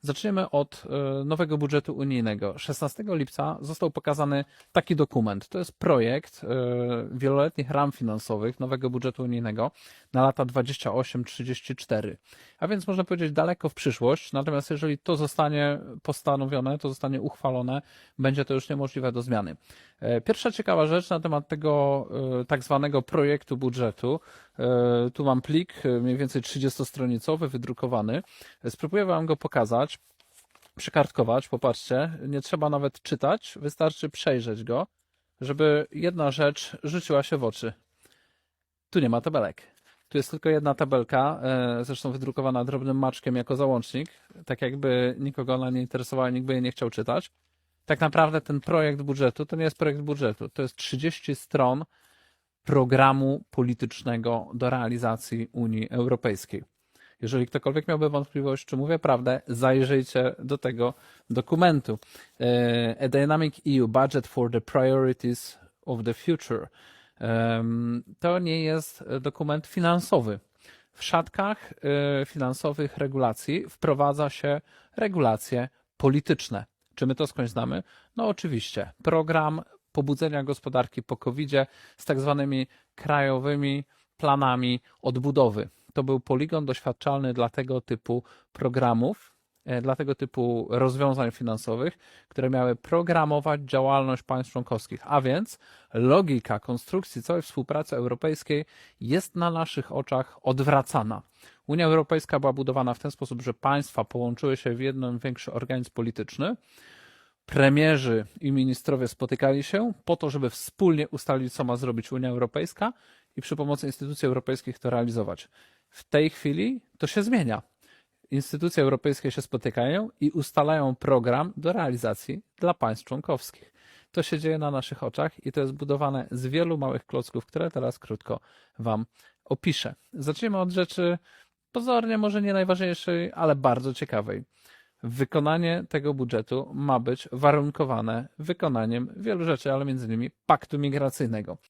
Zaczniemy od e, nowego budżetu unijnego. 16 lipca został pokazany taki dokument. To jest projekt e, wieloletnich ram finansowych nowego budżetu unijnego na lata 28-34. A więc można powiedzieć daleko w przyszłość. Natomiast jeżeli to zostanie postanowione, to zostanie uchwalone, będzie to już niemożliwe do zmiany. E, Pierwsza ciekawa rzecz na temat tego tak zwanego projektu budżetu. E, Tu mam plik e, mniej więcej 30-stronicowy, wydrukowany. E, Spróbuję Wam go pokazać, przykartkować. Popatrzcie, nie trzeba nawet czytać, wystarczy przejrzeć go, żeby jedna rzecz rzuciła się w oczy. Tu nie ma tabelek. Tu jest tylko jedna tabelka, zresztą wydrukowana drobnym maczkiem jako załącznik, tak jakby nikogo ona nie interesowała, nikt by jej nie chciał czytać. Tak naprawdę ten projekt budżetu to nie jest projekt budżetu, to jest 30 stron programu politycznego do realizacji Unii Europejskiej. Jeżeli ktokolwiek miałby wątpliwość, czy mówię prawdę, zajrzyjcie do tego dokumentu. E, A Dynamic EU Budget for the Priorities of the Future. To nie jest dokument finansowy. W szatkach e, finansowych regulacji wprowadza się regulacje polityczne. Czy my to skądś znamy? No oczywiście. Program pobudzenia gospodarki po covid z tak zwanymi krajowymi planami odbudowy. To był poligon doświadczalny dla tego typu programów, e, dla tego typu rozwiązań finansowych, które miały programować działalność państw członkowskich. A więc logika konstrukcji całej współpracy europejskiej jest na naszych oczach odwracana. Unia Europejska była budowana w ten sposób, że państwa połączyły się w jeden większy organizm polityczny, premierzy i ministrowie spotykali się po to, żeby wspólnie ustalić, co ma zrobić Unia Europejska i przy pomocy instytucji europejskich to realizować. W tej chwili to się zmienia. Instytucje europejskie się spotykają i ustalają program do realizacji dla państw członkowskich. To się dzieje na naszych oczach i to jest budowane z wielu małych klocków, które teraz krótko Wam opiszę. Zacznijmy od rzeczy pozornie może nie najważniejszej, ale bardzo ciekawej. Wykonanie tego budżetu ma być warunkowane wykonaniem wielu rzeczy, ale między innymi paktu migracyjnego.